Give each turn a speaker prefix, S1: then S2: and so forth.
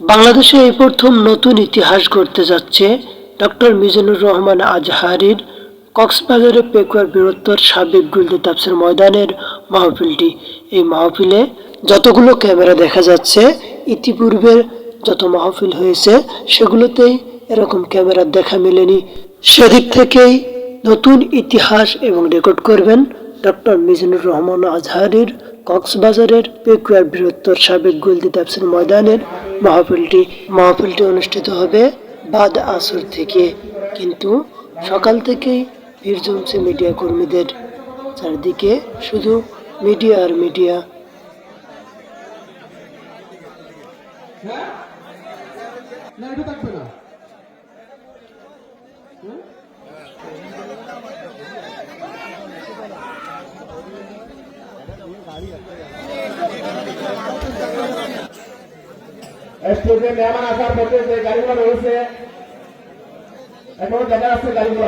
S1: বাংলাদেশে এই প্রথম নতুন ইতিহাস গড়তে যাচ্ছে ডক্টর মিজানুর রহমান আজহারির কক্সবাজারে পেকুয়ার বীরত্বর সাবেক গুলদি তাপসের ময়দানের মাহফিলটি। এই মাহফিলে যতগুলো ক্যামেরা দেখা যাচ্ছে ইতিপূর্বে যত মাহফিল হয়েছে, সেগুলোতেই এরকম ক্যামেরার দেখা মেলেনি। সেদিক থেকেই নতুন ইতিহাস এবং রেকর্ড করবেন ডক্টর মিজানুর রহমান আজহারির কক্সবাজারের পেকুয়ার বৃহত্তর সাবেক গুলদি তাপসের ময়দানের মাহফিলটি মাহফিলটি অনুষ্ঠিত হবে বাদ আসর থেকে। কিন্তু সকাল থেকেই ভিড় জমছে মিডিয়া কর্মীদের। চারদিকে শুধু মিডিয়া আর মিডিয়া।
S2: না এটা থাকবে না।
S3: স্টুডেন্ট মেহমান আসার পথে যে গাড়িগুলো রয়েছে এখন দেখা যাচ্ছে গাড়িগুলো